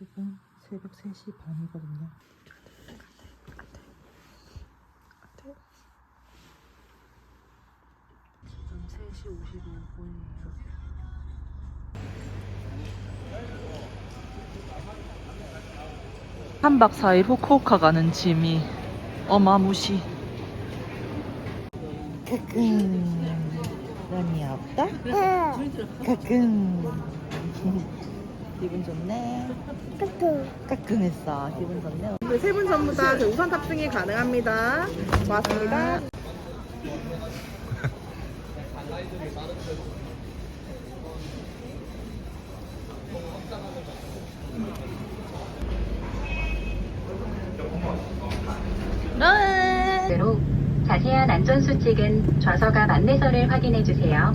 지금 새벽 3시 반이거든요. 지금 3시 55분이에요. 한박 4일 후쿠오카 가는 짐이 어마무시. 가끔 런이 없다? 가끔 기분 좋네. 가끔했어. 기분 좋네. 네, 세분 전부 다그 우선 탑승이 가능합니다. 고맙습니다. 런. 자세한 안전수칙은 좌석앞 안내서를 확인해 주세요.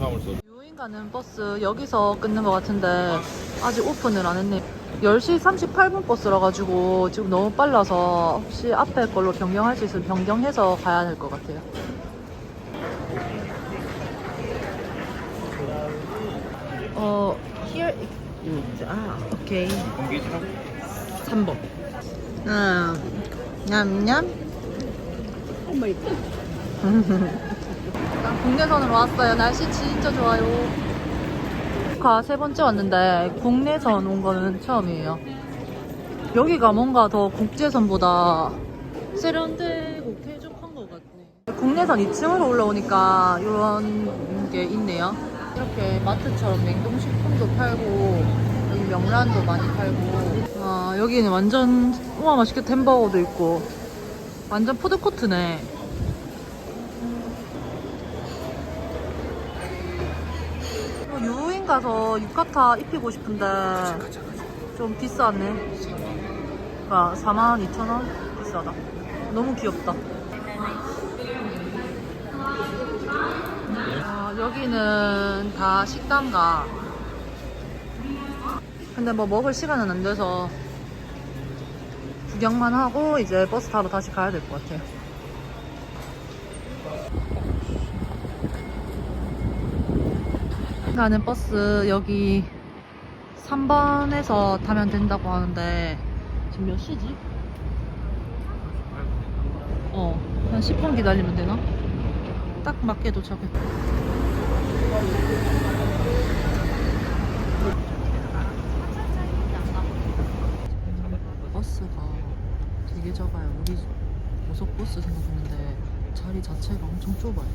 유인 가는 버스 여기서 끊는 것 같은데 아직 오픈을 안 했네. 10시 38분 버스라 가지고 지금 너무 빨라서 혹시 앞에 걸로 변경할 수 있으면 변경해서 가야 될 것 같아요. 어, here is 아, 오케이. 3번. 음, 냠냠. 일단 국내선으로 왔어요. 날씨 진짜 좋아요. 가 세 번째 왔는데 국내선 온 거는 처음이에요. 여기가 뭔가 더 국제선보다 세련되고 쾌적한 것 같네. 국내선 2층으로 올라오니까 이런 게 있네요. 이렇게 마트처럼 냉동식품도 팔고 여기 명란도 많이 팔고 아 여기는 완전 우와 맛있겠다 햄버거도 있고 완전 푸드코트네. 가서 유카타 입히고 싶은데 좀 비싸네. 그러니까 42,000원 비싸다. 너무 귀엽다. 아, 여기는 다 식당가. 근데 뭐 먹을 시간은 안 돼서 구경만 하고 이제 버스 타러 다시 가야 될 것 같아요. 가는 버스 여기 3번에서 타면 된다고 하는데 지금 몇 시지? 어, 한 10분 기다리면 되나? 딱 맞게 도착했다. 버스가 되게 작아요. 우리 고속버스 생각했는데 자리 자체가 엄청 좁아요.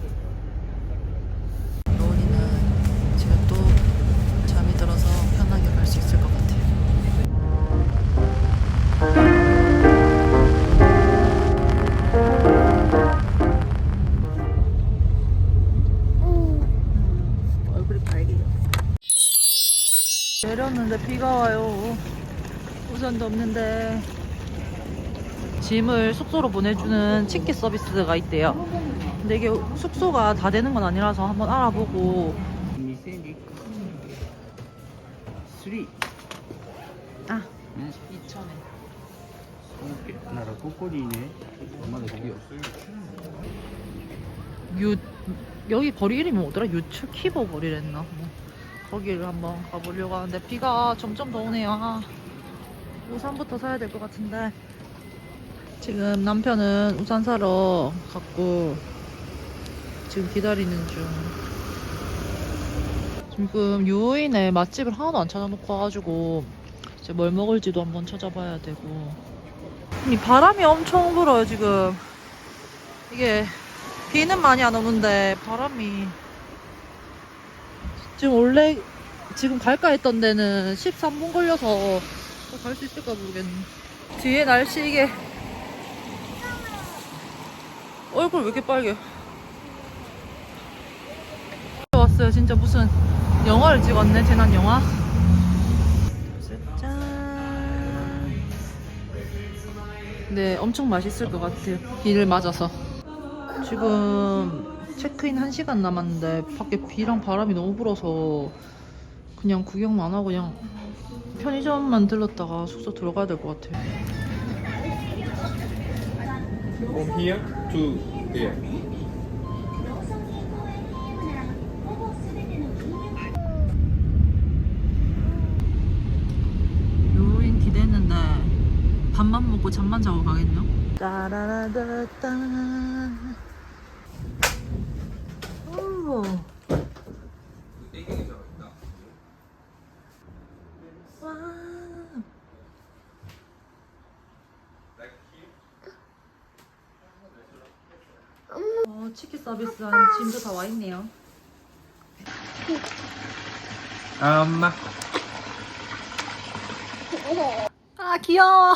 내렸는데 비가 와요. 우산도 없는데 짐을 숙소로 보내주는 치킨 서비스가 있대요. 근데 이게 숙소가 다 되는 건 아니라서 한번 알아보고 3 아 네. 2천에 ならここにねまだ火を 유 여기 거리 이름이 뭐더라? 유추 키보 거리랬나? 뭐, 거기를 한번 가보려고 하는데 비가 점점 더 오네요. 아, 우산부터 사야 될 것 같은데 지금 남편은 우산 사러 갔고 지금 기다리는 중. 지금 유인에 맛집을 하나도 안 찾아놓고 와가지고 이제 뭘 먹을지도 한번 찾아봐야 되고 이 바람이 엄청 불어요 지금 이게 비는 많이 안 오는데 바람이 지금 원래 지금 갈까 했던 데는 13분 걸려서 갈 수 있을까 모르겠네 뒤에 날씨 이게 얼굴 왜 이렇게 빨개 왔어요 진짜 무슨 영화를 찍었네, 재난 영화. 짠. 네, 엄청 맛있을 것 같아요. 비를 맞아서. 지금 체크인 1시간 남았는데 밖에 비랑 바람이 너무 불어서 그냥 구경만 하고 그냥 편의점만 들렀다가 숙소 들어가야 될 것 같아요. From here to here. 요인 기대했는데 밥만 먹고 잠만 자고 가겠네요. 따라라따따. 오. 와. 어, 치킨 서 비스한 짐도 다 와 있네요. 엄마. 아 귀여워.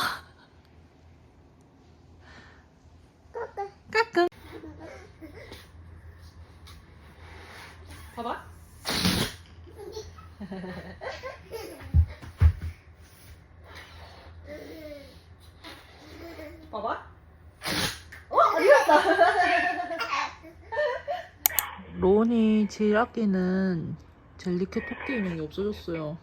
까꿍. 봐봐. 봐봐. 어, 로니 제일 아끼는 젤리캣 토끼 인형이 없어졌어요.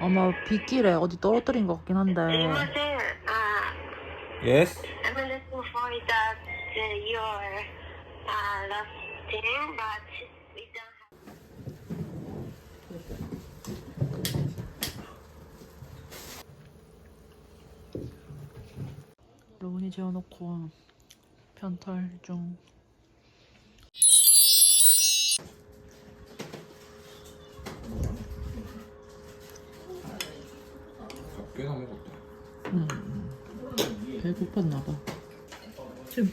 아마 빗길에 어디 떨어뜨린 것 같긴 한데. was there. Uh, Yes. I'm looking for that uh, your uh, last thing, but we don't have. 로운이 재워놓고 편털 중. 고팠나 봐. 지금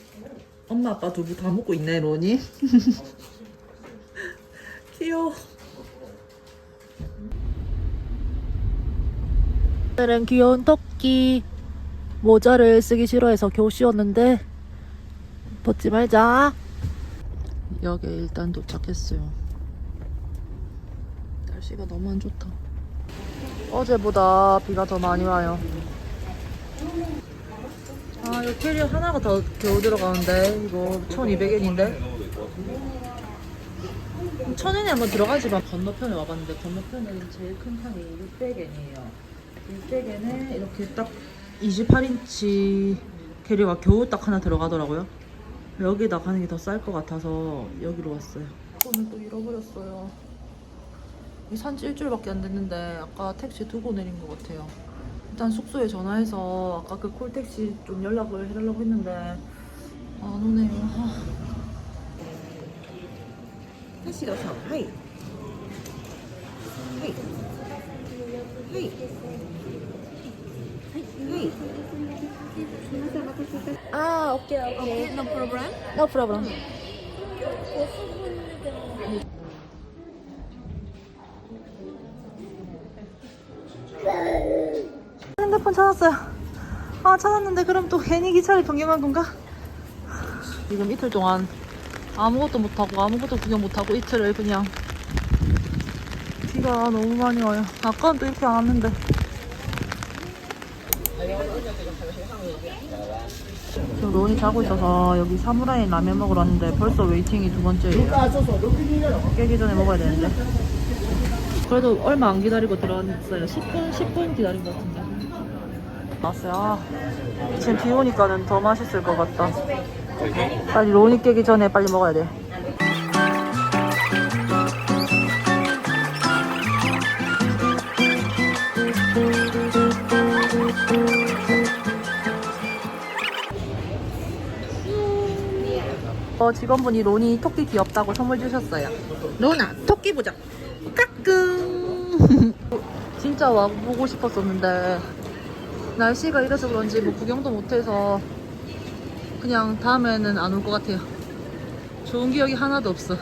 엄마 아빠 두부 다 먹고 있네 로니. 귀여워. 오늘은 귀여운 토끼 모자를 쓰기 싫어해서 겨우 씌웠는데 벗지 말자. 역에 일단 도착했어요. 날씨가 너무 안 좋다. 어제보다 비가 더 많이 와요. 아, 이 캐리어 하나가 더 겨우 들어가는데. 이거 1200엔인데. 1000엔에 한번 들어가지 만 건너편에 와봤는데 건너편에는 제일 큰 판이 600엔이에요. 600엔에 이렇게 딱 28인치 캐리어가 겨우 딱 하나 들어가더라고요. 여기다 가는 게 더 쌀 것 같아서 여기로 왔어요. 오늘 또 잃어버렸어요. 이 산지 일주일밖에 안 됐는데 아까 택시 두고 내린 것 같아요 일단 숙소에 전화해서 아까 그 콜택시 좀 연락을 해달라고 했는데 안 오네요. 아. 택시 도착. 하이. 하이. 하이. 하이. 아, 오케이, 오케이. No problem? No problem. 핸드폰 찾았어요. 아, 찾았는데 그럼 또 괜히 기차를 변경한 건가? 지금 이틀 동안 아무것도 못하고 아무것도 구경 못하고 이틀을 그냥 비가 너무 많이 와요. 아까는 또 이렇게 안 왔는데. 지금 론이 자고 있어서 여기 사무라이 라면 먹으러 왔는데 벌써 웨이팅이 두 번째예요. 깨기 전에 먹어야 되는데. 그래도 얼마 안 기다리고 들어왔어요. 10분, 10분 기다린 것 같은데. 왔어요. 아, 지금 비 오니까는 더 맛있을 것 같다. 빨리 론이 깨기 전에 빨리 먹어야 돼. 어, 직원분이 론이 토끼 귀엽다고 선물 주셨어요. 로나, 토끼 보자. 까꿍. 진짜 와보고 싶었었는데, 날씨가 이래서 그런지 뭐 구경도 못해서 그냥 다음에는 안 올 것 같아요. 좋은 기억이 하나도 없어.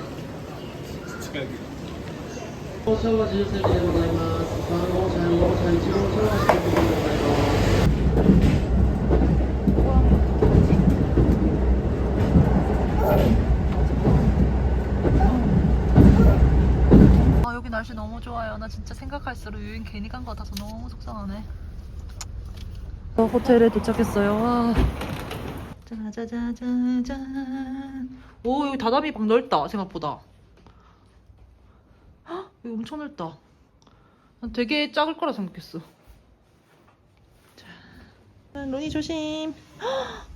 아 여기 날씨 너무 좋아요. 나 진짜 생각할수록 유인 괜히 간 것 같아서 너무 속상하네. 어, 호텔에 도착했어요. 와. 짜자자자잔. 오, 여기 다다미 방 넓다, 생각보다. 헉, 여기 엄청 넓다. 난 되게 작을 거라 생각했어. 자, 로니 조심. 헉!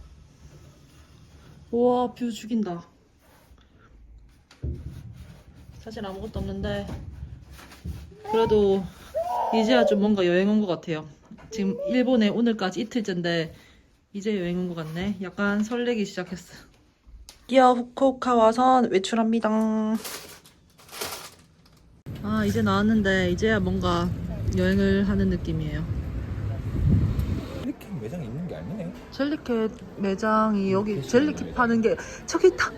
우와, 뷰 죽인다. 사실 아무것도 없는데 그래도 이제야 좀 뭔가 여행 온 것 같아요. 지금 일본에 오늘까지 이틀째인데 이제 여행 온 것 같네. 약간 설레기 시작했어. 드디어 후쿠오카 와서 외출합니다. 아 이제 나왔는데 이제야 뭔가 여행을 하는 느낌이에요. 이렇게 매장 있는 게 아니네. 젤리캣 매장이 여기 젤리캣 파는 게 저기 있다.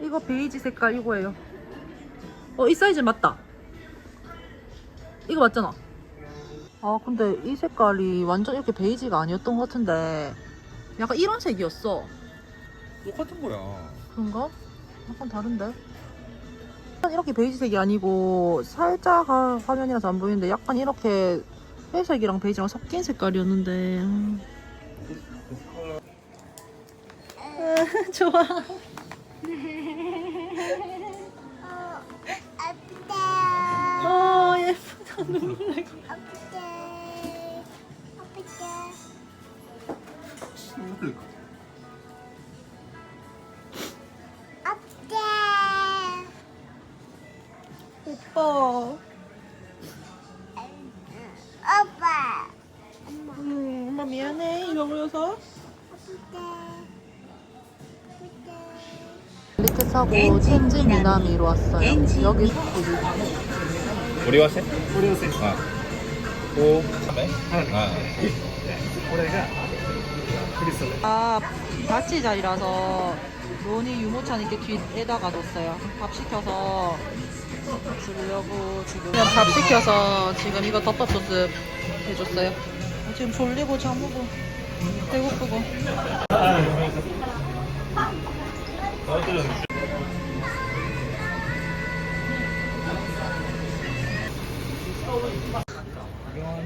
이거 베이지 색깔 이거예요. 어, 이 사이즈 맞다. 이거 맞잖아. 아, 근데 이 색깔이 완전 이렇게 베이지가 아니었던 것 같은데 약간 이런 색이었어. 똑같은 거야. 그런가? 약간 다른데? 이렇게 베이지색이 아니고 살짝 아, 화면이라서 안 보이는데 약간 이렇게 회색이랑 베이지랑 섞인 색깔이었는데 음. 아, 좋아 어 예쁘다 눈물 날 것. 오빠 아빠. 음, 엄마 미안해 이거 보여서 이렇게 사고 텐진 미나미로 왔어요 여기 우리 왔어? 우리 왔어. 아. 오, 참에? 아. 아 같이 자리라서 론이 유모찬 이렇게 뒤에다가 뒀어요. 밥 시켜서 주려고 지금. 그냥 밥 시켜서 지금 이거 덮밥소스 해줬어요. 지금 졸리고 잠오고 배고프고.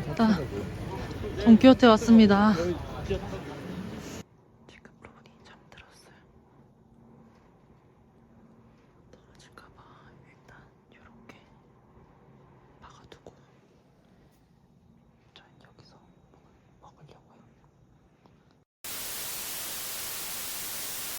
일단 돈키호테 왔습니다